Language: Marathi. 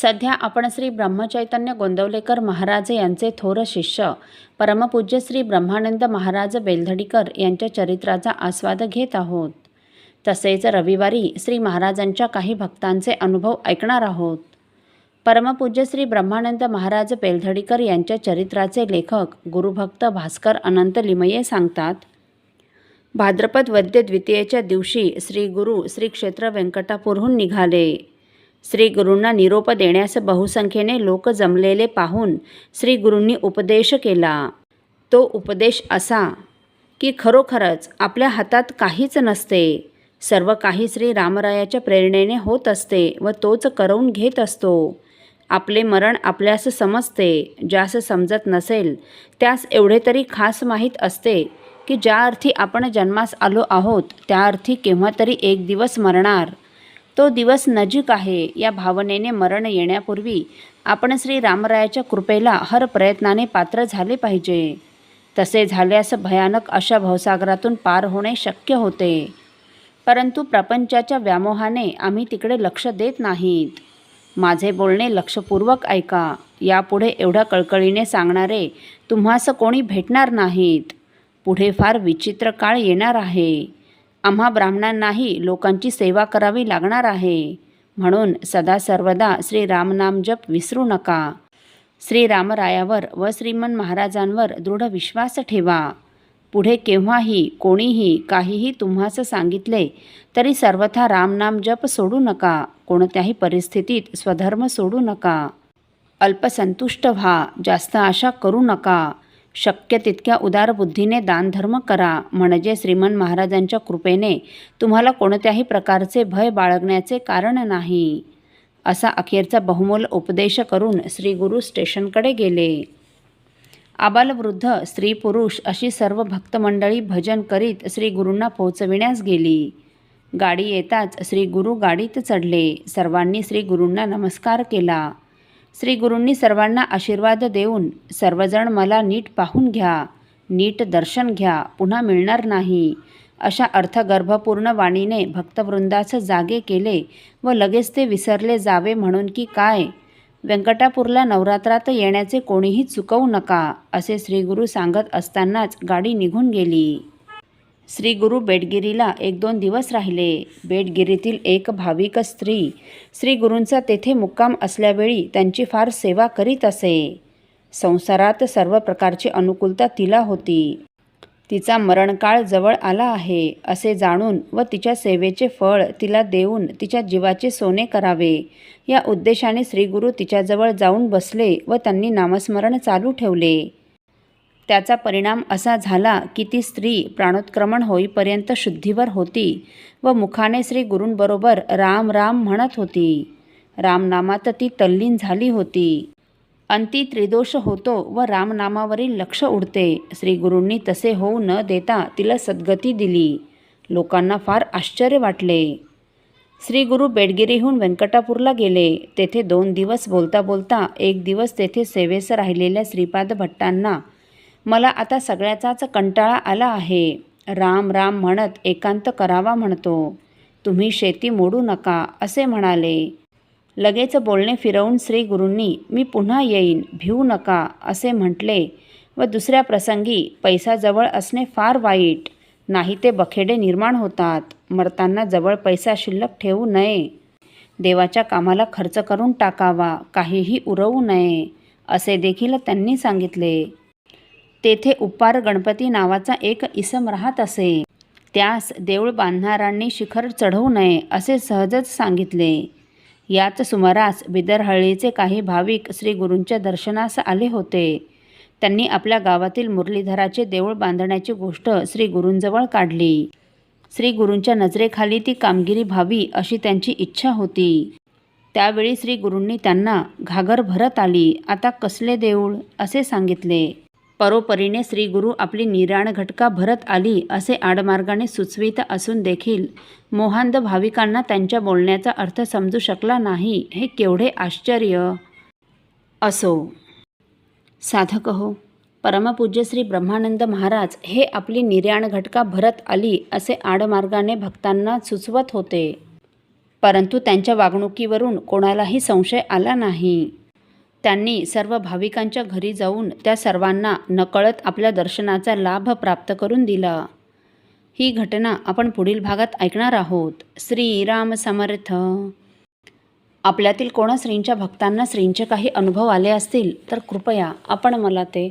सध्या आपण श्री ब्रह्मचैतन्य गोंदवलेकर महाराज यांचे थोर शिष्य. परमपूज्य श्री ब्रह्मानंद महाराज बेलधडीकर यांच्या चरित्राचा आस्वाद घेत आहोत. तसेच रविवारी श्री महाराजांच्या काही भक्तांचे अनुभव ऐकणार आहोत. परमपूज्य श्री ब्रह्मानंद महाराज बेलधडीकर यांच्या चरित्राचे लेखक गुरुभक्त भास्कर अनंत लिमये सांगतात भाद्रपद वद्य द्वितीयेच्या दिवशी श्री गुरु श्री क्षेत्र व्यंकटापूरहून निघाले. श्री गुरूंना निरोप देण्यास बहुसंख्येने लोक जमलेले पाहून श्री गुरूंनी उपदेश केला. तो उपदेश असा की खरोखरच आपल्या हातात काहीच नसते. सर्व काही श्री रामरायाच्या प्रेरणेने होत असते व तोच करवून घेत असतो. आपले मरण आपल्यास समजते. ज्यास समजत नसेल त्यास एवढे तरी खास माहीत असते की ज्या अर्थी आपण जन्मास आलो आहोत त्या अर्थी केव्हा तरी एक दिवस मरणार. तो दिवस नजीक आहे या भावनेने मरण येण्यापूर्वी आपण श्री रामरायाच्या कृपेला हर प्रयत्नाने पात्र झाले पाहिजे. तसे झाल्यास भयानक अशा भवसागरातून पार होणे शक्य होते. परंतु प्रपंचाच्या व्यामोहाने आम्ही तिकडे लक्ष देत नाहीत. माझे बोलणे लक्षपूर्वक ऐका. यापुढे एवढ्या कळकळीने सांगणारे तुम्हास कोणी भेटणार नाहीत. पुढे फार विचित्र काळ येणार आहे. आम्हा ब्राह्मणांनाही लोकांची सेवा करावी लागणार आहे. म्हणून सदा सर्वदा श्री रामनाम जप विसरू नका. श्री रामरायावर व श्रीमन महाराजांवर दृढ विश्वास ठेवा. पुढे केव्हाही कोणीही काहीही तुम्हास सांगितले तरी सर्वथा रामनाम जप सोडू नका. कोणत्याही परिस्थितीत स्वधर्म सोडू नका. अल्पसंतुष्ट व्हा. जास्त आशा करू नका. शक्य तितक्या उदार बुद्धीने दानधर्म करा म्हणजे श्रीमन महाराजांच्या कृपेने तुम्हाला कोणत्याही प्रकारचे भय बाळगण्याचे कारण नाही. असा अखेरचा बहुमोल उपदेश करून श्री गुरु स्टेशनकडे गेले. आबालवृद्ध स्त्री पुरुष अशी सर्व भक्तमंडळी भजन करीत श्रीगुरूंना पोहोचविण्यास गेली. गाडी येताच श्री गुरु गाडीत चढले. सर्वांनी श्रीगुरूंना नमस्कार केला. श्री गुरूंनी सर्वांना आशीर्वाद देऊन सर्वजण मला नीट पाहून घ्या नीट दर्शन घ्या पुन्हा मिळणार नाही अशा अर्थगर्भपूर्ण वाणीने भक्तवृंदास जागे केले व लगेच ते विसरले जावे म्हणून की काय? व्यंकटापूरला नवरात्रात येण्याचे कोणीही चुकवू नका असे श्रीगुरू सांगत असतानाच गाडी निघून गेली. श्री गुरु बेटगिरीला एक दोन दिवस राहिले. बेटगिरीतील एक भाविक स्त्री श्री गुरूंचा तेथे मुक्काम असल्यावेळी त्यांची फार सेवा करीत असे. संसारात सर्व प्रकारची अनुकूलता तिला होती. तिचा मरणकाळ जवळ आला आहे असे जाणून व तिच्या सेवेचे फळ तिला देऊन तिच्या जीवाचे सोने करावे. या उद्देशाने श्रीगुरू तिच्याजवळ जाऊन बसले व त्यांनी नामस्मरण चालू ठेवले. त्याचा परिणाम असा झाला की ती स्त्री प्राणोत्क्रमण होईपर्यंत शुद्धीवर होती व मुखाने श्री गुरूंबरोबर राम राम म्हणत होती. रामनामात ती तल्लीन झाली होती. अंती त्रिदोष होतो व रामनामावरील लक्ष उडते. श्री गुरूंनी तसे होऊ न देता तिला सद्गती दिली. लोकांना फार आश्चर्य वाटले. श्री गुरु बेडगिरीहून व्यंकटापूरला गेले. तेथे दोन दिवस बोलता बोलता एक दिवस तेथे सेवेस राहिलेल्या श्रीपाद भट्टांना मला आता सगळ्याचाच कंटाळा आला आहे. राम राम म्हणत एकांत करावा म्हणतो. तुम्ही शेती मोडू नका असे म्हणाले. लगेच बोलणे फिरवून श्री गुरूंनी मी पुन्हा येईन भिवू नका असे म्हटले व दुसऱ्या प्रसंगी पैसा जवळ असणे फार वाईट. नाही ते बखेडे निर्माण होतात. मरताना जवळ पैसा शिल्लक ठेवू नये. देवाच्या कामाला खर्च करून टाकावा काहीही उरवू नये असे देखील त्यांनी सांगितले. तेथे उपार गणपती नावाचा एक इसम राहत असे. त्यास देऊळ बांधणाऱ्यांनी शिखर चढवू नये असे सहजच सांगितले. याच सुमारास बिदरहळीचे काही भाविक श्री गुरूंच्या दर्शनास आले होते. त्यांनी आपल्या गावातील मुरलीधराचे देऊळ बांधण्याची गोष्ट श्री गुरूंजवळ काढली. श्री गुरूंच्या नजरेखाली ती कामगिरी व्हावी अशी त्यांची इच्छा होती. त्यावेळी श्री गुरूंनी त्यांना घागर भरत आली आता कसले देऊळ? असे सांगितले. परोपरीने श्री गुरु आपली निराण घटका भरत आली असे आडमार्गाने सुचवित असून देखील मोहांध भाविकांना त्यांच्या बोलण्याचा अर्थ समजू शकला नाही हे केवढे आश्चर्य! असो. साधक हो परमपूज्य श्री ब्रह्मानंद महाराज हे आपली निर्याण घटका भरत आली असे आडमार्गाने भक्तांना सुचवत होते. परंतु त्यांच्या वागणुकीवरून कोणालाही संशय आला नाही. त्यांनी सर्व भाविकांच्या घरी जाऊन त्या सर्वांना नकळत आपल्या दर्शनाचा लाभ प्राप्त करून दिला. ही घटना आपण पुढील भागात ऐकणार आहोत. श्रीराम समर्थ. आपल्यातील कोणा श्रींच्या भक्तांना श्रींचे काही अनुभव आले असतील तर कृपया आपण मला ते